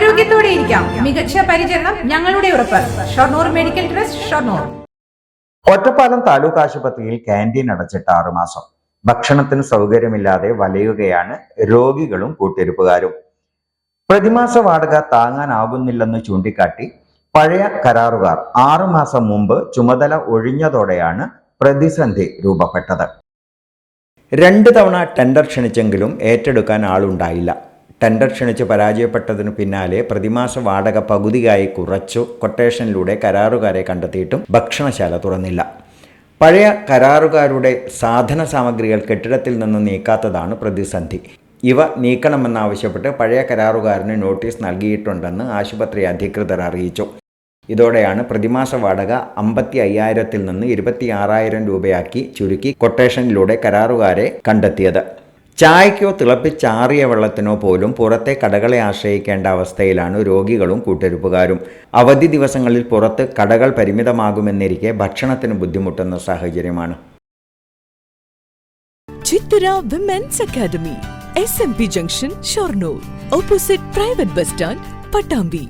ആരോഗ്യത്തോടെ ഇരിക്കാം. മികച്ച പരിചരണം ഞങ്ങളുടെ ഉറപ്പ്. Shoranur medical trust Shoranur. Ottapalam taluk ആശുപത്രിയിൽ ക്യാന്റീൻ അടച്ചിട്ട് ആറുമാസം. ഭക്ഷണത്തിന് സൗകര്യമില്ലാതെ വലയുകയാണ് രോഗികളും കൂട്ടിരിപ്പുകാരും. പ്രതിമാസ വാടക താങ്ങാനാകുന്നില്ലെന്ന് ചൂണ്ടിക്കാട്ടി പഴയ കരാറുകാർ ആറുമാസം മുമ്പ് ചുമതല ഒഴിഞ്ഞതോടെയാണ് പ്രതിസന്ധി രൂപപ്പെട്ടത്. രണ്ട് തവണ ടെൻഡർ ക്ഷണിച്ചെങ്കിലും ഏറ്റെടുക്കാൻ ആളുണ്ടായില്ല. ടെൻഡർ ക്ഷണിച്ച് പരാജയപ്പെട്ടതിനു പിന്നാലെ പ്രതിമാസ വാടക പകുതിയായി കുറച്ചു. കൊട്ടേഷനിലൂടെ കരാറുകാരെ കണ്ടെത്തിയിട്ടും ഭക്ഷണശാല തുറന്നില്ല. പഴയ കരാറുകാരുടെ സാധന സാമഗ്രികൾ കെട്ടിടത്തിൽ നിന്ന് നീക്കാത്തതാണ് പ്രതിസന്ധി. ഇവ നീക്കണമെന്നാവശ്യപ്പെട്ട് പഴയ കരാറുകാരന് നോട്ടീസ് നൽകിയിട്ടുണ്ടെന്ന് ആശുപത്രി അധികൃതർ അറിയിച്ചു. ഇതോടെയാണ് പ്രതിമാസ വാടക അമ്പത്തി അയ്യായിരത്തിൽ നിന്ന് ഇരുപത്തി ആറായിരം രൂപയാക്കി ചുരുക്കി കൊട്ടേഷനിലൂടെ കരാറുകാരെ കണ്ടെത്തിയത്. ചായക്കോ തിളപ്പിച്ചാറിയ വെള്ളത്തിനോ പോലും പുറത്തെ കടകളെ ആശ്രയിക്കേണ്ട അവസ്ഥയിലാണ് രോഗികളും കൂട്ടിരിപ്പുകാരും. അവധി ദിവസങ്ങളിൽ പുറത്ത് കടകൾ പരിമിതമാകുമെന്നിരിക്കെ ഭക്ഷണത്തിന് ബുദ്ധിമുട്ടുന്ന സാഹചര്യമാണ്. Chithara women's academy S M P junction Shoranur opposite private bus stand Pattambi